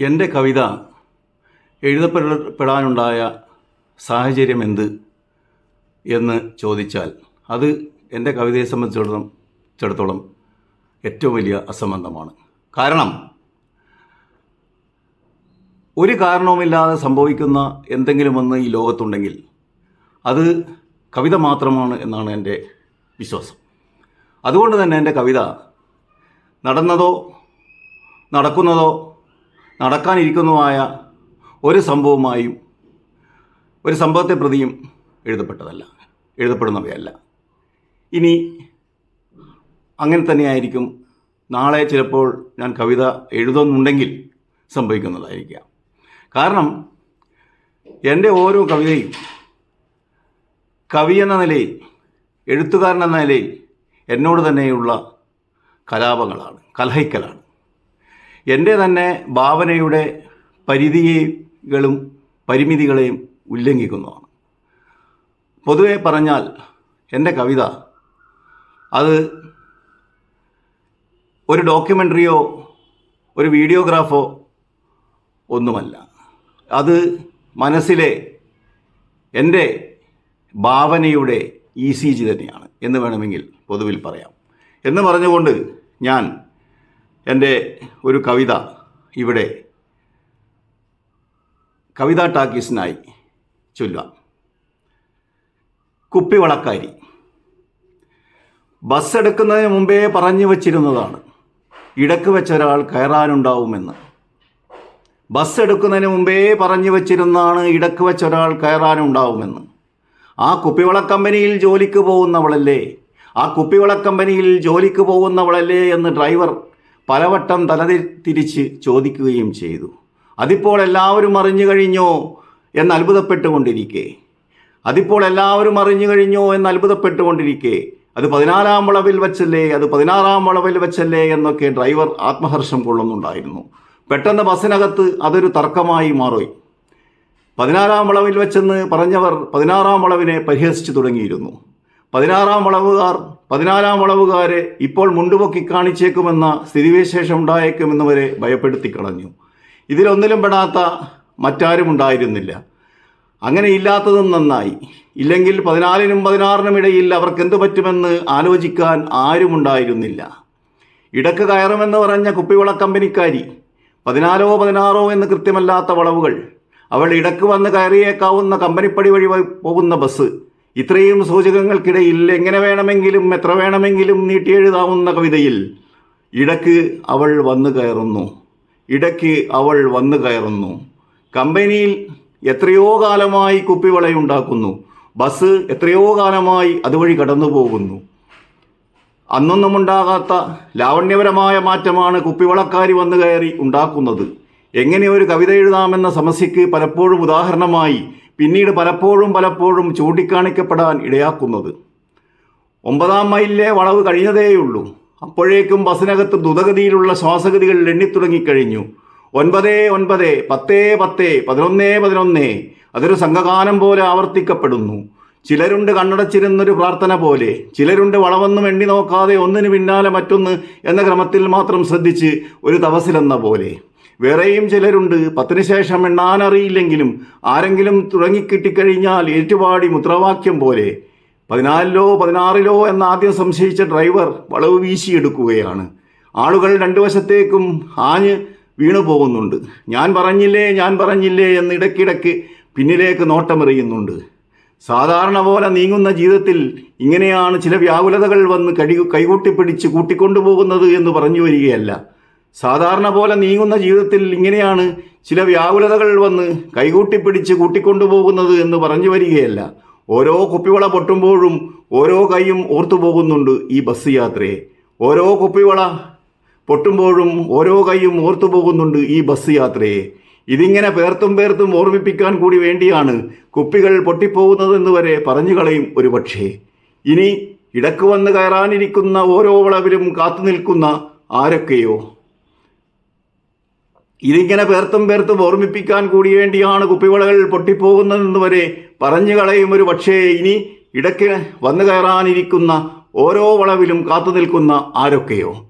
എന്റെ കവിത എഴുതപ്പെടാനുണ്ടായ സാഹചര്യം എന്ത് എന്ന് ചോദിച്ചാൽ അത് എന്റെ കവിതയെ സംബന്ധിച്ചിടത്തോളം ചിടത്തോളം ഏറ്റവും വലിയ അസംബന്ധമാണ്. കാരണം ഒരു കാരണവുമില്ലാതെ സംഭവിക്കുന്ന എന്തെങ്കിലുമൊന്ന് ഈ ലോകത്തുണ്ടെങ്കിൽ അത് കവിത മാത്രമാണ് എന്നാണ് എന്റെ വിശ്വാസം. അതുകൊണ്ട് തന്നെ എന്റെ കവിത നടന്നതോ നടക്കുന്നതോ നടക്കാനിരിക്കുന്നതുമായ ഒരു സംഭവമായും ഒരു സംഭവത്തെ പ്രതിയും എഴുതപ്പെട്ടതല്ല എഴുതപ്പെടുന്നവയല്ല. ഇനി അങ്ങനെ തന്നെയായിരിക്കും. നാളെ ചിലപ്പോൾ ഞാൻ കവിത എഴുതുന്നുണ്ടെങ്കിൽ സംഭവിക്കുന്നതായിരിക്കാം. കാരണം എന്റെ ഓരോ കവിതയും കവി എന്ന നിലയിൽ എഴുത്തുകാരൻ എന്ന നിലയിൽ എന്നോട് തന്നെയുള്ള കലാപങ്ങളാണ് കലഹിക്കലാണ്. എന്റെ തന്നെ ഭാവനയുടെ പരിധികളും പരിമിതികളെയും ഉല്ലംഘിക്കുന്നതാണ്. പൊതുവെ പറഞ്ഞാൽ എന്റെ കവിത അത് ഒരു ഡോക്യുമെന്ററിയോ ഒരു വീഡിയോഗ്രാഫോ ഒന്നുമല്ല. അത് മനസ്സിലെ എന്റെ ഭാവനയുടെ ഇ സി ജി തന്നെയാണ് എന്ന് വേണമെങ്കിൽ പൊതുവിൽ പറയാം. എന്ന് പറഞ്ഞുകൊണ്ട് ഞാൻ എന്റെ ഒരു കവിത ഇവിടെ. കവിതാ ടാക്കീസിനായി ചൊല്ലാം കുപ്പിവളക്കാരി ബസ് എടുക്കുന്നതിന് മുമ്പേ പറഞ്ഞു വച്ചിരുന്നതാണ്. ഇടയ്ക്ക് വെച്ച ഒരാൾ കയറാനുണ്ടാവുമെന്ന്. ബസ് എടുക്കുന്നതിന് മുമ്പേ പറഞ്ഞു വച്ചിരുന്നാണ് ഇടയ്ക്ക് വെച്ച ഒരാൾ കയറാനുണ്ടാവുമെന്ന്. ആ കുപ്പിവള കമ്പനിയിൽ ജോലിക്ക് പോകുന്നവളല്ലേ? ആ കുപ്പിവള കമ്പനിയിൽ ജോലിക്ക് പോകുന്നവളല്ലേ എന്ന് ഡ്രൈവർ പലവട്ടം തലതിരിച്ച് ചോദിക്കുകയും ചെയ്തു. അതിപ്പോൾ എല്ലാവരും അറിഞ്ഞു കഴിഞ്ഞോ? എന്ന് അത്ഭുതപ്പെട്ടുകൊണ്ടിരിക്കെ. അതിപ്പോൾ എല്ലാവരും അറിഞ്ഞു കഴിഞ്ഞോ? എന്ന് അത്ഭുതപ്പെട്ടുകൊണ്ടിരിക്കെ. അത് പതിനാലാം വളവിൽ വെച്ചല്ലേ? അത് പതിനാറാം വളവിൽ വെച്ചല്ലേ? എന്നൊക്കെ ഡ്രൈവർ ആത്മഹർഷം കൊള്ളുന്നുണ്ടായിരുന്നു. പെട്ടെന്ന് ബസ്സിനകത്ത് അതൊരു തർക്കമായി മാറി. പതിനാറാം വളവിൽ വെച്ചെന്ന് പറഞ്ഞവർ പതിനാറാം വളവിനെ പരിഹസിച്ചു തുടങ്ങിയിരുന്നു. പതിനാറാം വളവുകാർ പതിനാലാം വളവുകാരെ ഇപ്പോൾ മുണ്ടുപൊക്കി കാണിച്ചേക്കുമെന്ന സ്ഥിതിവിശേഷം ഉണ്ടായേക്കുമെന്ന് വരെ ഭയപ്പെടുത്തി കളഞ്ഞു ഇതിലൊന്നിലും പെടാത്ത മറ്റാരും ഉണ്ടായിരുന്നില്ല അങ്ങനെ ഇല്ലാത്തതും നന്നായി. ഇല്ലെങ്കിൽ പതിനാലിനും പതിനാറിനും ഇടയിൽ അവർക്ക് എന്തു പറ്റുമെന്ന് ആലോചിക്കാൻ ആരുമുണ്ടായിരുന്നില്ല. ഇടയ്ക്ക് കയറുമെന്ന് പറഞ്ഞ കുപ്പിവള കമ്പനിക്കാരി പതിനാലോ പതിനാറോ എന്ന് കൃത്യമല്ലാത്ത വളവുകൾ അവൾ ഇടയ്ക്ക് വന്ന് കയറിയേക്കാവുന്ന കമ്പനിപ്പടി വഴി പോകുന്ന ബസ് ഇത്രയും സൂചകങ്ങൾക്കിടയിൽ എങ്ങനെ വേണമെങ്കിലും എത്ര വേണമെങ്കിലും നീട്ടിയെഴുതാവുന്ന കവിതയിൽ ഇടയ്ക്ക് അവൾ വന്നു കയറുന്നു ഇടയ്ക്ക് അവൾ വന്നു കയറുന്നു കമ്പനിയിൽ എത്രയോ കാലമായി കുപ്പിവളയുണ്ടാക്കുന്നു ബസ് എത്രയോ കാലമായി അതുവഴി കടന്നു പോകുന്നു. അന്നൊന്നും ഉണ്ടാകാത്ത ലാവണ്യപരമായ മാറ്റമാണ് കുപ്പിവളക്കാരി വന്നു കയറി ഉണ്ടാക്കുന്നത്. എങ്ങനെ ഒരു കവിത എഴുതാമെന്ന സമസ്യയ്ക്ക് പലപ്പോഴും ഉദാഹരണമായി പിന്നീട് പലപ്പോഴും പലപ്പോഴും ചൂണ്ടിക്കാണിക്കപ്പെടാൻ ഇടയാക്കുന്നത്. ഒമ്പതാം മൈലിലെ വളവ് കഴിഞ്ഞതേയുള്ളൂ. അപ്പോഴേക്കും ബസ്സിനകത്ത് ദ്രുതഗതിയിലുള്ള ശ്വാസഗതികൾ എണ്ണിത്തുടങ്ങിക്കഴിഞ്ഞു. ഒൻപത് ഒൻപത് പത്ത് പത്ത് പതിനൊന്ന് പതിനൊന്ന് അതൊരു സംഘഗാനം പോലെ ആവർത്തിക്കപ്പെടുന്നു. ചിലരുണ്ട് കണ്ണടച്ചിരുന്നൊരു പ്രാർത്ഥന പോലെ ചിലരുണ്ട് വളവൊന്നും എണ്ണി നോക്കാതെ ഒന്നിനു പിന്നാലെ മറ്റൊന്ന് എന്ന ക്രമത്തിൽ മാത്രം ശ്രദ്ധിച്ച് ഒരു തപസിലെന്ന പോലെ. വേറെയും ചിലരുണ്ട്. പത്തിന് ശേഷം എണ്ണാനറിയില്ലെങ്കിലും ആരെങ്കിലും തുടങ്ങിക്കിട്ടിക്കഴിഞ്ഞാൽ ഏറ്റുപാടി മുദ്രാവാക്യം പോലെ. പതിനാലിലോ പതിനാറിലോ എന്ന് ആദ്യം സംശയിച്ച ഡ്രൈവർ വളവ് വീശിയെടുക്കുകയാണ്. ആളുകൾ രണ്ടു വശത്തേക്കും ആഞ്ഞ് വീണു പോകുന്നുണ്ട് ഞാൻ പറഞ്ഞില്ലേ ഞാൻ പറഞ്ഞില്ലേ എന്ന് ഇടയ്ക്കിടയ്ക്ക് പിന്നിലേക്ക് നോട്ടമെറിയുന്നുണ്ട്. സാധാരണ പോലെ നീങ്ങുന്ന ജീവിതത്തിൽ ഇങ്ങനെയാണ് ചില വ്യാകുലതകൾ വന്ന് കടി കൈകൂട്ടിപ്പിടിച്ച് കൂട്ടിക്കൊണ്ടുപോകുന്നത് എന്ന് പറഞ്ഞു വരികയല്ല. സാധാരണ പോലെ നീങ്ങുന്ന ജീവിതത്തിൽ ഇങ്ങനെയാണ് ചില വ്യാകുലതകൾ വന്ന് കൈകൂട്ടിപ്പിടിച്ച് കൂട്ടിക്കൊണ്ടുപോകുന്നത് എന്ന് പറഞ്ഞു വരികയല്ല. ഓരോ കുപ്പിവള പൊട്ടുമ്പോഴും ഓരോ കൈയും ഓർത്തു പോകുന്നുണ്ട് ഈ ബസ് യാത്രയെ. ഓരോ കുപ്പിവള പൊട്ടുമ്പോഴും ഓരോ കൈയും ഓർത്തു പോകുന്നുണ്ട് ഈ ബസ് യാത്രയെ. ഇതിങ്ങനെ പേർത്തും പേർത്തും ഓർമ്മിപ്പിക്കാൻ കൂടി വേണ്ടിയാണ് കുപ്പികൾ പൊട്ടിപ്പോകുന്നതെന്ന് വരെ പറഞ്ഞു കളയും ഒരു പക്ഷേ ഇനി ഇടയ്ക്ക് വന്ന് കയറാനിരിക്കുന്ന ഓരോ വളവിലും കാത്തു നിൽക്കുന്ന ആരൊക്കെയോ? ഇതിങ്ങനെ പേർത്തും പേർത്തും ഓർമ്മിപ്പിക്കാൻ കൂടി വേണ്ടിയാണ് കുപ്പിവളകൾ പൊട്ടിപ്പോകുന്നതെന്ന് വരെ പറഞ്ഞു കളയും ഒരു പക്ഷേ ഇനി ഇടയ്ക്ക് വന്നു കയറാനിരിക്കുന്ന ഓരോ വളവിലും കാത്തു നിൽക്കുന്ന ആരൊക്കെയോ.